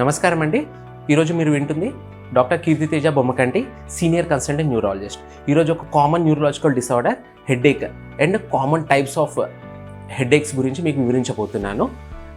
నమస్కారం అండి. ఈరోజు మీరు వింటుంది doctor Keerthiteja Bommakanti senior consultant neurologist. ఈరోజు ఒక common neurological disorder headache and common types of headaches గురించి మీకు వివరించబోతున్నాను.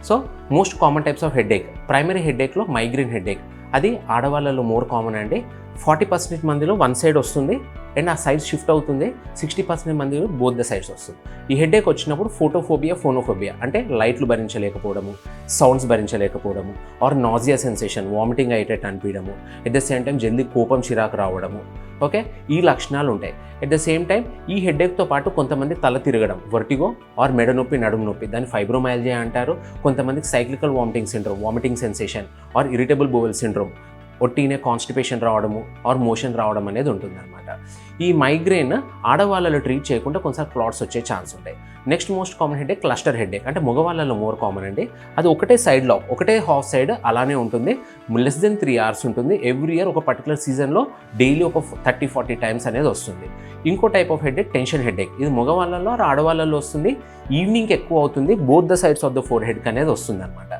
So most common types of headache primary హెడేక్లో migraine headache అది ఆడవాళ్ళలో మోర్ కామన్ అండి. ఫార్టీ పర్సెంట్ మందిలో వన్ సైడ్ వస్తుంది. అండ్ ఆ సైడ్ షిఫ్ట్ అవుతుంది. సిక్స్టీ పర్సెంట్ మందిలో బోత్ ద సైడ్స్ వస్తుంది. ఈ హెడేక్ వచ్చినప్పుడు ఫోటోఫోబియా ఫోనోఫోబియా అంటే లైట్లు భరించలేకపోవడము సౌండ్స్ భరించలేకపోవడము ఆర్ నాజియా సెన్సేషన్ వామిటింగ్ అయ్యేటట్టు అనిపించడము. ఎట్ ద సేమ్ టైం జల్దీ కోపం చిరాకు రావడము. ఓకే? ఈ లక్షణాలు ఉంటాయి అట్ ద సేమ్ టైం ఈ హెడేక్తో పాటు కొంతమంది తల తిరగడం వర్టిగో ఆర్ మెడ నొప్పి నడుము నొప్పి దాన్ని ఫైబ్రోమైల్జియా అంటారు. కొంతమందికి cyclical vomiting syndrome vomiting sensation or irritable bowel syndrome ఒట్టినే constipation రావడము ఆర్ మోషన్ రావడం అనేది ఉంటుందన్నమాట. ఈ మైగ్రేన్ ఆడవాళ్ళలో ట్రీట్ చేయకుండా కొంచెం క్లాట్స్ వచ్చే ఛాన్స్ ఉంటాయి. Next most common headache cluster headache అంటే మగవాళ్ళలో మోర్ కామన్ అండి. అది ఒకటే సైడ్లో ఒకటే హాఫ్ సైడ్ అలానే ఉంటుంది. లెస్ దెన్ త్రీ అవర్స్ ఉంటుంది. ఎవ్రీ ఇయర్ ఒక పర్టికులర్ సీజన్లో డైలీ ఒక థర్టీ ఫార్టీ టైమ్స్ అనేది వస్తుంది. ఇంకో type of headache tension headache ఇది మగవాళ్ళలో ఆడవాళ్ళలో వస్తుంది. ఈవినింగ్ ఎక్కువ అవుతుంది. Both the sides of the forehead అనేది వస్తుంది అనమాట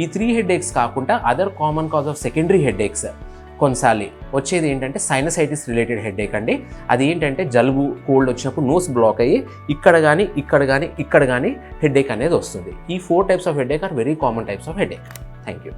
ఈ త్రీ హెడేక్స్ కాకుండా other common cause of secondary headaches కొన్నిసార్లు వచ్చేది ఏంటంటే సైనసైటిస్ రిలేటెడ్ హెడేక్ అండి. అది ఏంటంటే జలుబు కోల్డ్ వచ్చినప్పుడు నోస్ బ్లాక్ అయ్యి ఇక్కడ కానీ ఇక్కడ కానీ ఇక్కడ కానీ హెడేక్ అనేది వస్తుంది. ఈ four types of headache are very common types of headache thank you